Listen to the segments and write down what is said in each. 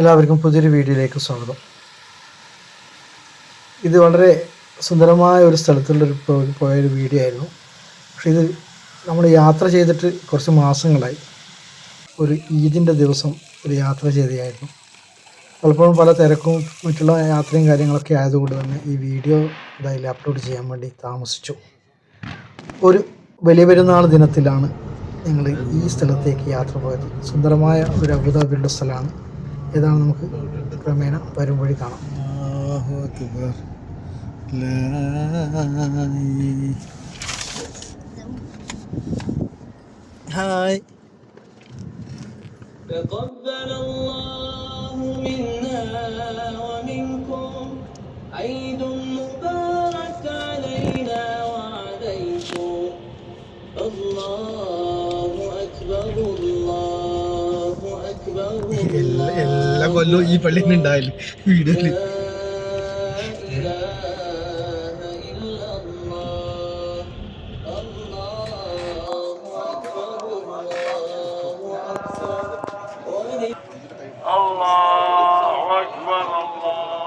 എല്ലാവർക്കും പുതിയൊരു വീഡിയോയിലേക്ക് സ്വാഗതം. ഇത് വളരെ സുന്ദരമായ ഒരു സ്ഥലത്തുള്ളൊരു പോയൊരു വീഡിയോ ആയിരുന്നു. പക്ഷെ ഇത് നമ്മൾ യാത്ര ചെയ്തിട്ട് കുറച്ച് മാസങ്ങളായി. ഒരു ഈദിന്റെ ദിവസം ഒരു യാത്ര ചെയ്തതായിരുന്നു. പലപ്പോഴും പല തിരക്കും മറ്റുള്ള യാത്രയും കാര്യങ്ങളൊക്കെ ആയതുകൊണ്ട് തന്നെ ഈ വീഡിയോ ഇതായി അപ്ലോഡ് ചെയ്യാൻ വേണ്ടി താമസിച്ചു. ഒരു വലിയ പെരുന്നാൾ ദിനത്തിലാണ് ഞങ്ങൾ ഈ സ്ഥലത്തേക്ക് യാത്ര പോയത്. സുന്ദരമായ ഒരു അബുദാബിയുള്ള സ്ഥലമാണ്. ഏതാണ് നമുക്ക് ക്രമേണ വരും വഴി കാണാം ഹായ് تقبل الله منا ومنكم عيد കൊല്ലവും ഈ പള്ളിയിൽ ഉണ്ടായാലും വീടുകളിൽ Allah, Allah, Allah,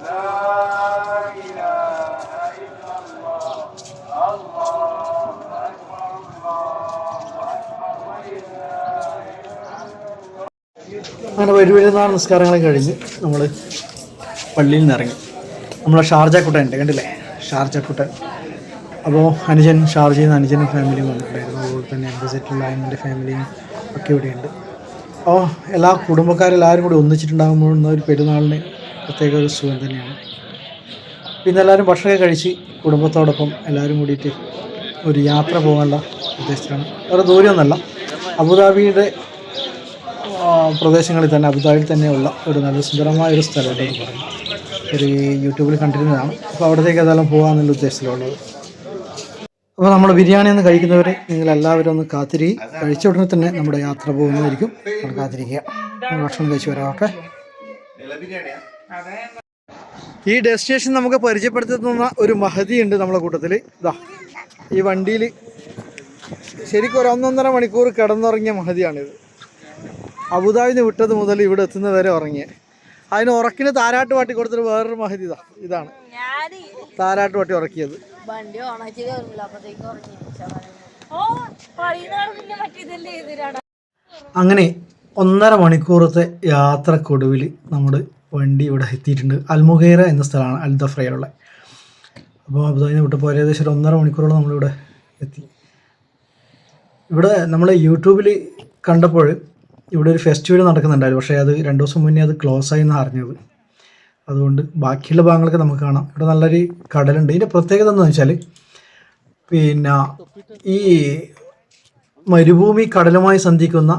Allah, അങ്ങനെ വരുവരുന്ന നമസ്കാരങ്ങളും കഴിഞ്ഞ് നമ്മൾ പള്ളിയിൽ നിന്ന് ഇറങ്ങി. നമ്മളെ ഷാർജ കുട്ടൻ ഉണ്ട് കണ്ടില്ലേ? ഷാർജ കുട്ടൻ. അപ്പോൾ അനുജൻ ഷാർജയിൽ നിന്ന് അനുജനും ഫാമിലിയും വന്നിട്ടുണ്ടായിരുന്നു. അതുപോലെ തന്നെ എന്റെ ഫാമിലിയും ഒക്കെ ഇവിടെയുണ്ട് അപ്പോൾ എല്ലാ കുടുംബക്കാരെല്ലാവരും കൂടി ഒന്നിച്ചിട്ടുണ്ടാകുമ്പോൾ ഒരു പെരുന്നാളിന് പ്രത്യേക ഒരു സുഖം തന്നെയാണ്. പിന്നെ എല്ലാവരും ഭക്ഷണമൊക്കെ കഴിച്ച് കുടുംബത്തോടൊപ്പം എല്ലാവരും കൂടിയിട്ട് ഒരു യാത്ര പോകാനുള്ള ഉദ്ദേശത്തിലാണ്. വേറെ ദൂരമൊന്നുമല്ല അബുദാബിയുടെ പ്രദേശങ്ങളിൽ തന്നെ അബുദാബിയിൽ തന്നെയുള്ള ഒരു നല്ല സുന്ദരമായ ഒരു സ്ഥലമുണ്ട് എന്ന് പറഞ്ഞു ഒരു യൂട്യൂബിൽ കണ്ടിരുന്നതാണ്. അപ്പോൾ അവിടത്തേക്ക് ഏതായാലും പോകാമെന്നുള്ള ഉദ്ദേശത്തിലുള്ളത്. അപ്പോൾ നമ്മൾ ബിരിയാണി ഒന്ന് കഴിക്കുന്നവരെ നിങ്ങൾ എല്ലാവരും ഒന്ന് കാത്തിരി കഴിച്ച ഉടനെ തന്നെ നമ്മുടെ യാത്ര പോകുന്നതായിരിക്കും. നമ്മൾ കാത്തിരിക്കുക. ഭക്ഷണം കഴിച്ച് വരാം. ഓക്കെ? ഈ ഡെസ്റ്റിനേഷൻ നമുക്ക് പരിചയപ്പെടുത്തുന്ന ഒരു മഹതി ഉണ്ട് നമ്മുടെ കൂട്ടത്തിൽ ഇതാ ഈ വണ്ടിയിൽ ശരിക്കും ഒരു ഒന്നൊന്നര മണിക്കൂർ കിടന്നുറങ്ങിയ മഹതിയാണിത്. അബുദാബിന്ന് വിട്ടത് മുതൽ ഇവിടെ എത്തുന്നത് വരെ ഉറങ്ങിയ. അതിന് ഉറക്കിന് താരാട്ട് പാട്ടി കൊടുത്തിട്ട് വേറൊരു മഹതി ഇതാ ഇതാണ്. താരാട്ട് പാട്ടി ഉറക്കിയത്. അങ്ങനെ ഒന്നര മണിക്കൂറത്തെ യാത്രക്കൊടുവിൽ നമ്മുടെ വണ്ടി ഇവിടെ എത്തിയിട്ടുണ്ട്. അൽമുഖേറ എന്ന സ്ഥലമാണ് അൽ ദഫ്രയിലുള്ള അപ്പോൾ അബുദാബിന്ന് വിട്ടപ്പോൾ ഏകദേശം ഒരു ഒന്നര മണിക്കൂറോളം നമ്മളിവിടെ എത്തി. ഇവിടെ നമ്മൾ യൂട്യൂബിൽ കണ്ടപ്പോൾ ഇവിടെ ഒരു ഫെസ്റ്റിവൽ നടക്കുന്നുണ്ടായിരുന്നു. പക്ഷേ അത് രണ്ട് ദിവസം മുന്നേ അത് ക്ലോസ് ആയി എന്നാണ് അറിഞ്ഞത്. അതുകൊണ്ട് ബാക്കിയുള്ള ഭാഗങ്ങളൊക്കെ നമുക്ക് കാണാം. ഇവിടെ നല്ലൊരു കടലുണ്ട്. ഇതിന്റെ പ്രത്യേകത എന്താണെന്ന് വെച്ചാൽ പിന്നെ ഈ മരുഭൂമി കടലുമായി സന്ധിക്കുന്ന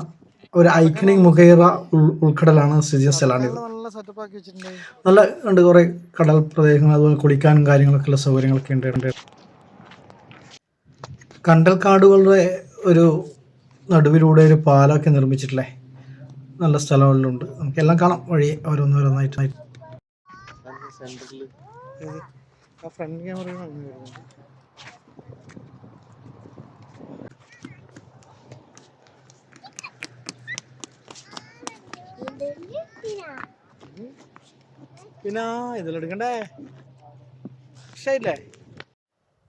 ഒരു ഐക്കണിക് മുഖേറ ഉൾ ഉൾക്കടലാണ് സ്ഥിതി സ്ഥലമാണിത്. നല്ല ഉണ്ട് കുറേ കടൽ പ്രദേശങ്ങൾ അതുപോലെ കുളിക്കാനും കാര്യങ്ങളൊക്കെ ഉള്ള സൗകര്യങ്ങളൊക്കെ ഉണ്ട്. ഉണ്ട്. കണ്ടൽക്കാടുകളുടെ ഒരു നടുവിലൂടെ ഒരു പാലമൊക്കെ നിർമ്മിച്ചിട്ടില്ലേ? നല്ല സ്ഥലങ്ങളിലുണ്ട് നമുക്കെല്ലാം കാണാം വഴി ഓരോന്നോരോന്നായിട്ട്. ഫ്രണ്ട് ക്യാമറ പിന്നെ ഇതിലെടുക്കണ്ടേ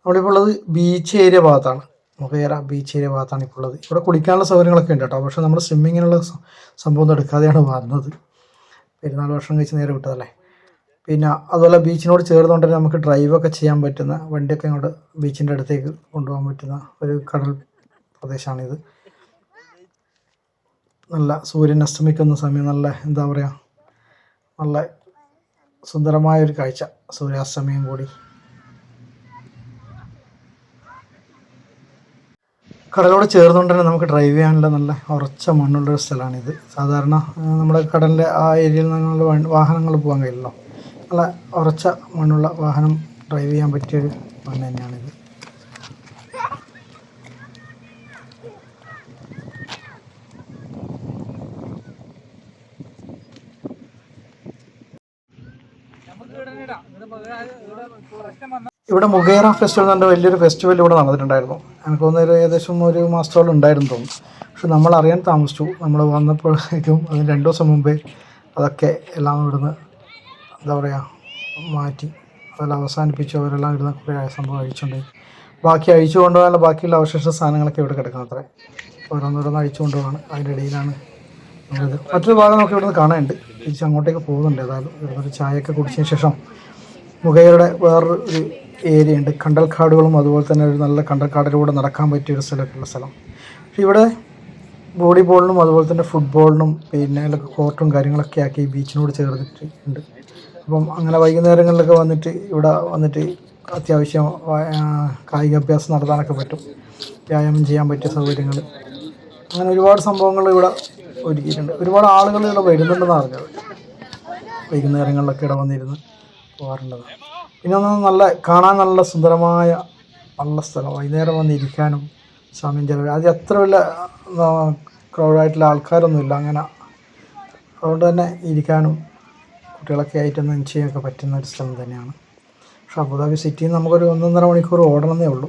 നമ്മളിപ്പോൾ ഉള്ളത് ബീച്ച് ഏരിയ ഭാഗത്താണ്. മുഖേറ ബീച്ച് ഏരിയ ഭാഗത്താണ് ഇപ്പോൾ ഉള്ളത് ഇവിടെ കുളിക്കാനുള്ള സൗകര്യങ്ങളൊക്കെ ഉണ്ട് കേട്ടോ. പക്ഷേ നമ്മൾ സ്വിമ്മിങ്ങിനുള്ള സംഭവം ഒന്നും എടുക്കാതെയാണ് വന്നത്. പെരുന്നാൾ വർഷം കഴിച്ച് നേരെ വിട്ടതല്ലേ? പിന്നെ അതുപോലെ ബീച്ചിനോട് ചേർന്നുകൊണ്ട് നമുക്ക് ഡ്രൈവൊക്കെ ചെയ്യാൻ പറ്റുന്ന വണ്ടിയൊക്കെ ഇങ്ങോട്ട് ബീച്ചിന്റെ അടുത്തേക്ക് കൊണ്ടുപോകാൻ പറ്റുന്ന ഒരു കടൽ പ്രദേശമാണിത്. നല്ല സൂര്യൻ അസ്തമിക്കുന്ന സമയം നല്ല എന്താ പറയുക നല്ല സുന്ദരമായ ഒരു കാഴ്ച സൂര്യാസ്തമയം കൂടി. കടലോട് ചേർന്നുകൊണ്ട് തന്നെ നമുക്ക് ഡ്രൈവ് ചെയ്യാനുള്ള നല്ല ഉറച്ച മണ്ണുള്ള ഒരു സ്ഥലമാണിത്. സാധാരണ നമ്മുടെ കടലിന്റെ ആ ഏരിയയിൽ നിന്നുള്ള വാഹനങ്ങൾ പോകാൻ കഴിയില്ലല്ലോ. നല്ല ഉറച്ച മണ്ണുള്ള വാഹനം ഡ്രൈവ് ചെയ്യാൻ പറ്റിയൊരു മണ്ണ് തന്നെയാണിത്. ഇവിടെ മുഖേറ ഫെസ്റ്റിവൽ എന്ന് പറഞ്ഞ വലിയൊരു ഫെസ്റ്റിവൽ ഇവിടെ നടന്നിട്ടുണ്ടായിരുന്നു. എനിക്ക് തോന്നുന്നൊരു ഏകദേശം ഒരു മാസത്തോളം ഉണ്ടായിരുന്നു തോന്നുന്നു. പക്ഷെ നമ്മൾ അറിയാൻ താമസിച്ചു. നമ്മൾ വന്നപ്പോഴേക്കും അതിന് രണ്ട് ദിവസം മുമ്പേ അതൊക്കെ എല്ലാം ഇവിടുന്ന് എന്താ പറയുക മാറ്റി. അതെല്ലാം അവസാനിപ്പിച്ചു. അവരെല്ലാം ഇവിടുന്ന് കുറേ സംഭവം അഴിച്ചുകൊണ്ട് ബാക്കി അഴിച്ചു കൊണ്ടുപോകാനുള്ള ബാക്കിയുള്ള അവശേഷ സാധനങ്ങളൊക്കെ ഇവിടെ കിടക്കണം അത്രേ. ഓരോന്നോരോന്ന് അഴിച്ചു കൊണ്ടുപോകാണ്. അതിന്റെ ഇടയിലാണ് നമ്മളത്. മറ്റൊരു ഭാഗം നമുക്ക് ഇവിടുന്ന് കാണാനുണ്ട്. തിരിച്ച് അങ്ങോട്ടേക്ക് പോകുന്നുണ്ട് ഏതായാലും. ഇവിടുന്ന് ഒരു ചായയൊക്കെ കുടിച്ചതിന് ശേഷം മുഖയുടെ വേറൊരു ഏരിയ ഉണ്ട് കണ്ടൽക്കാടുകളും അതുപോലെ തന്നെ ഒരു നല്ല കണ്ടൽക്കാടിലൂടെ നടക്കാൻ പറ്റിയ ഒരു സ്ഥലമൊക്കെയുള്ള സ്ഥലം. പക്ഷേ ഇവിടെ വോളിബോളിനും അതുപോലെ തന്നെ ഫുട്ബോളിനും പിന്നെ കോർട്ടും കാര്യങ്ങളൊക്കെ ആക്കി ബീച്ചിനോട് ചേർന്നിട്ട് ഉണ്ട് അപ്പം അങ്ങനെ വൈകുന്നേരങ്ങളിലൊക്കെ വന്നിട്ട് ഇവിടെ വന്നിട്ട് അത്യാവശ്യം കായികാഭ്യാസം നടത്താനൊക്കെ പറ്റും. വ്യായാമം ചെയ്യാൻ പറ്റിയ സൗകര്യങ്ങൾ. അങ്ങനെ ഒരുപാട് സംഭവങ്ങൾ ഇവിടെ ഒരുക്കിയിട്ടുണ്ട്. ഒരുപാട് ആളുകൾ ഇവിടെ വരുന്നുണ്ടെന്ന് അറിഞ്ഞത്. വൈകുന്നേരങ്ങളിലൊക്കെ ഇവിടെ വന്നിരുന്ന് പോകാറുള്ളത്. പിന്നെ ഒന്ന് നല്ല കാണാൻ നല്ല സുന്ദരമായ നല്ല സ്ഥലം. വൈകുന്നേരം വന്നിരിക്കാനും സമയം ചിലവ് അത് അത്ര വലിയ ക്രൗഡായിട്ടുള്ള ആൾക്കാരൊന്നുമില്ല. അങ്ങനെ അതുകൊണ്ട് തന്നെ ഇരിക്കാനും കുട്ടികളൊക്കെ ആയിട്ടൊന്ന് എൻജോയ് ചെയ്യാനൊക്കെ പറ്റുന്ന ഒരു സ്ഥലം തന്നെയാണ്. പക്ഷേ അബുദാബി സിറ്റിയിൽ നമുക്കൊരു ഒന്നൊന്നര മണിക്കൂർ ഓടണമെന്നേ ഉള്ളൂ.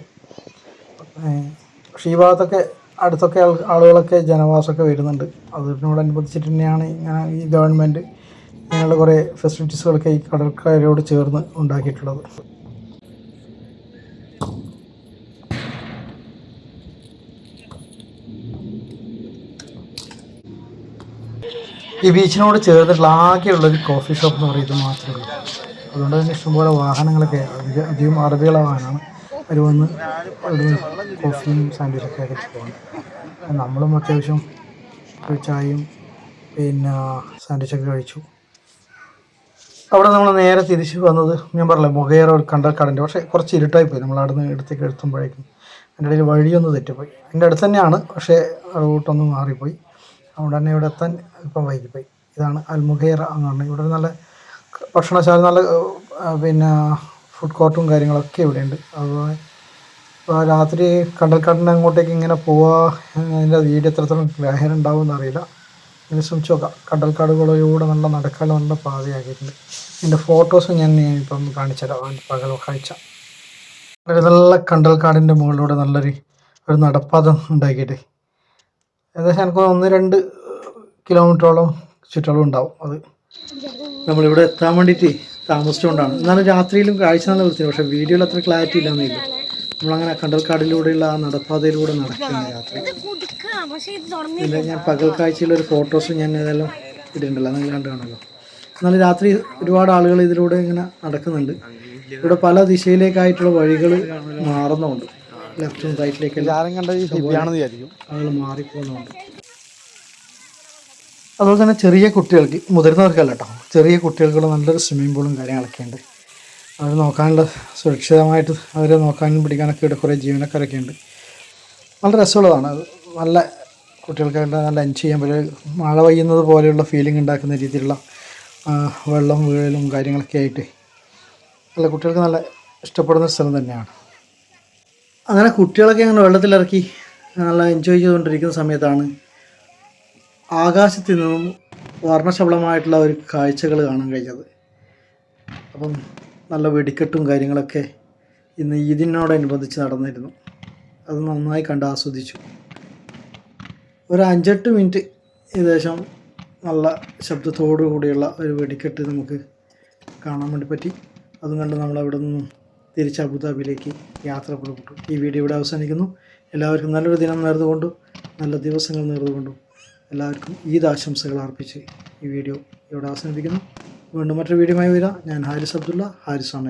പക്ഷേ ഈ ഭാഗത്തൊക്കെ അടുത്തൊക്കെ ആളുകളൊക്കെ ജനവാസമൊക്കെ വരുന്നുണ്ട്. അതിനോടനുബന്ധിച്ചിട്ട് തന്നെയാണ് ഇങ്ങനെ ഈ ഗവൺമെന്റ് ഇങ്ങനെയുള്ള കുറേ ഫെസിലിറ്റീസുകളൊക്കെ ഈ കടൽക്കാരോട് ചേർന്ന് ഉണ്ടാക്കിയിട്ടുള്ളത്. ഈ ബീച്ചിനോട് ചേർന്നിട്ടുള്ള ആകെയുള്ളൊരു കോഫി ഷോപ്പ് എന്ന് പറയുന്നത് മാത്രമേ ഉള്ളൂ. അതുകൊണ്ട് തന്നെ ഇഷ്ടംപോലെ വാഹനങ്ങളൊക്കെ അധികം അറബികളെ വാഹനമാണ്. അവർ വന്ന് ഇവിടുന്ന് കോഫിയും സാൻഡ്വിച്ചൊക്കെ ആയിട്ട് പോകുന്നത് നമ്മളും അത്യാവശ്യം ചായയും പിന്നെ സാൻഡ്വിച്ചൊക്കെ കഴിച്ചു. അവിടെ നമ്മൾ നേരെ തിരിച്ച് വന്നത് ഞാൻ പറഞ്ഞില്ലേ മുഖേറ ഒരു കടന്റെ പക്ഷേ കുറച്ച് ഇരുട്ടായി പോയി. നമ്മൾ അവിടെ നിന്ന് എടുത്തേക്ക് എത്തുമ്പോഴേക്കും അതിന്റെ ഇടയിൽ വഴിയൊന്ന് തെറ്റിപ്പോയി. എന്റെ അടുത്ത് തന്നെയാണ് പക്ഷേ റൂട്ടൊന്ന് മാറിപ്പോയി. അതുകൊണ്ട് തന്നെ ഇവിടെ എത്താൻ ഇപ്പം വൈകിപ്പോയി. ഇതാണ് അൽമുഖേറ എന്ന് പറഞ്ഞാൽ ഇവിടെ നല്ല ഭക്ഷണശാല നല്ല പിന്നെ ഫുഡ് കോർട്ടും കാര്യങ്ങളൊക്കെ ഇവിടെയുണ്ട്. അതുപോലെ ഇപ്പോൾ രാത്രി കണ്ടൽക്കാടിന്റെ അങ്ങോട്ടേക്ക് ഇങ്ങനെ പോവാ അതിന്റെ വീട് എത്രത്തോളം ഗ്രാഹ്യം ഉണ്ടാവും എന്നറിയില്ല. ഇങ്ങനെ ശ്രമിച്ചു നോക്കാം കണ്ടൽക്കാടുകളിലൂടെ നല്ല നടക്കാനുള്ള നല്ല പാതയാക്കിയിട്ടുണ്ട്. എന്റെ ഫോട്ടോസ് ഞാൻ ഇപ്പം കാണിച്ചു തരാം പകൽ കാഴ്ച നല്ല കണ്ടൽക്കാടിന്റെ മുകളിലൂടെ നല്ലൊരു ഒരു നടപ്പാത ഉണ്ടാക്കിയിട്ട്. ഏകദേശം എനിക്ക് ഒന്ന് രണ്ട് കിലോമീറ്ററോളം ചുറ്റളവ് ഉണ്ടാവും അത്. നമ്മളിവിടെ എത്താൻ വേണ്ടിയിട്ട് താമസിച്ചുകൊണ്ടാണ്. എന്നാലും രാത്രിയിലും കാഴ്ച നല്ല വൃത്തി പക്ഷേ വീഡിയോയിൽ അത്ര ക്ലാരിറ്റി ഇല്ലാന്നില്ല നമ്മളങ്ങനെ കണ്ടൽക്കാടിലൂടെയുള്ള ആ നടപ്പാതയിലൂടെ നടക്കുന്ന യാത്ര. ഇല്ല ഞാൻ പകൽ കാഴ്ചയിലെ ഒരു ഫോട്ടോസ് ഞാൻ ഏതെല്ലാം ഇടുന്നുണ്ടല്ലോ നിങ്ങൾ കണ്ടു കാണുമല്ലോ എന്നാൽ രാത്രി ഒരുപാട് ആളുകൾ ഇതിലൂടെ ഇങ്ങനെ നടക്കുന്നുണ്ട്. ഇവിടെ പല ദിശയിലേക്കായിട്ടുള്ള വഴികൾ മാറുന്നുണ്ട്. ലെഫ്റ്റും റൈറ്റിലേക്ക് ആളുകൾ മാറിപ്പോകുന്നുണ്ട്. അതുപോലെ തന്നെ ചെറിയ കുട്ടികൾക്ക് മുതിർന്നവർക്കല്ല കേട്ടോ ചെറിയ കുട്ടികൾക്കുള്ള നല്ലൊരു സ്വിമ്മിംഗ് പൂളും കാര്യങ്ങളൊക്കെ ഉണ്ട്. അവർ നോക്കാനുള്ള സുരക്ഷിതമായിട്ട് അവരെ നോക്കാനും പിടിക്കാനൊക്കെ ഇവിടെ കുറേ ജീവനക്കാരൊക്കെ ഉണ്ട്. നല്ല രസമുള്ളതാണ്. അത് നല്ല കുട്ടികൾക്കായിട്ട് നല്ല ലഞ്ച് ചെയ്യാൻ പറ്റും മഴ പെയ്യുന്നത് പോലെയുള്ള ഫീലിംഗ് ഉണ്ടാക്കുന്ന രീതിയിലുള്ള വെള്ളം വീഴലും കാര്യങ്ങളൊക്കെ ആയിട്ട് നല്ല കുട്ടികൾക്ക് നല്ല ഇഷ്ടപ്പെടുന്ന സ്ഥലം തന്നെയാണ്. അങ്ങനെ കുട്ടികളൊക്കെ അങ്ങനെ വെള്ളത്തിലിറക്കി നല്ല എൻജോയ് ചെയ്തുകൊണ്ടിരിക്കുന്ന സമയത്താണ് ആകാശത്തു നിന്നും വർണശബളമായിട്ടുള്ള ഒരു കാഴ്ചകൾ കാണാൻ കഴിഞ്ഞത്. അപ്പം നല്ല വെടിക്കെട്ടും കാര്യങ്ങളൊക്കെ ഇന്ന് ഈദിനോടനുബന്ധിച്ച് നടന്നിരുന്നു. അത് നന്നായി കണ്ട് ആസ്വദിച്ചു. ഒരു അഞ്ചെട്ട് മിനിറ്റ് ഏകദേശം നല്ല ശബ്ദത്തോടു കൂടിയുള്ള ഒരു വെടിക്കെട്ട് നമുക്ക് കാണാൻ വേണ്ടി പറ്റി. അതും കണ്ട് നമ്മൾ അവിടെ നിന്നും തിരിച്ച് അബുദാബിയിലേക്ക് യാത്ര പുറപ്പെട്ടു. ഈ വീഡിയോ ഇവിടെ അവസാനിക്കുന്നു. എല്ലാവർക്കും നല്ലൊരു ദിനം നേർന്നുകൊണ്ടും നല്ല ദിവസങ്ങൾ നേർന്നുകൊണ്ടും എല്ലാവർക്കും ഈദ് ആശംസകൾ അർപ്പിച്ച് ഈ വീഡിയോ ഇവിടെ അവസാനിപ്പിക്കുന്നു. വീണ്ടും മറ്റൊരു വീഡിയോയുമായി വരാം. ഞാൻ ഹാരിസ് അബ്ദുള്ള ഹാരിസ് ഓൺ